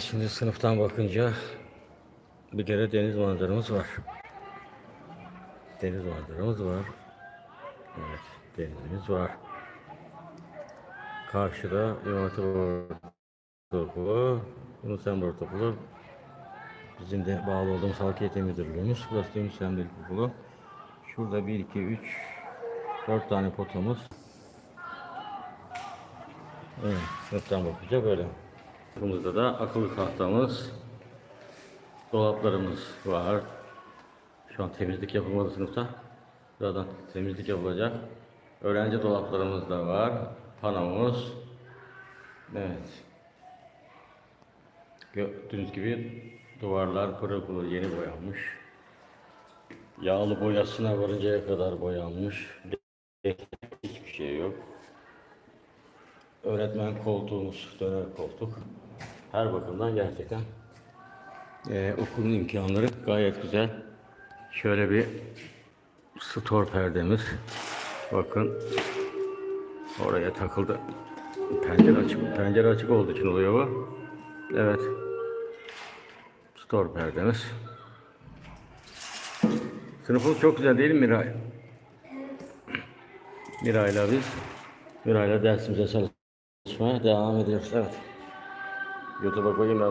Şimdi sınıftan bakınca bir kere deniz manzaramız var. Deniz manzaramız var. Evet, denizimiz var. Karşıda İmam Hatip Ortaokulu, Yunus Emre Ortaokulu. Bizim de bağlı olduğumuz Halk Eğitim Müdürlüğümüz. Burası da Yunus Emre İlkokulu. Şurada 1, 2, 3, 4 tane potamız. Evet, sınıftan bakınca böyle. Burada da akıllı tahtamız, dolaplarımız var. Şu an temizlik yapılmadı sınıfta. Birazdan temizlik yapılacak. Öğrenci dolaplarımız da var. Panomuz. Evet. Gördüğünüz gibi duvarlar pırıl pırıl yeni boyanmış. Yağlı boyasına varıncaya kadar boyanmış. Hiçbir şey yok. Öğretmen koltuğumuz döner koltuk. Her bakımdan gerçekten eee, okulun imkanları gayet güzel. Şöyle bir store perdemiz. Bakın oraya takıldı. Pencere açık, pencere açık olduğu için oluyor bu. Evet. Store perdemiz. Sınıfımız çok güzel değil mi Miray? Miray'la biz Miray'la dersimize çalışmaya devam ediyoruz. Evet. 有这么规矩吗？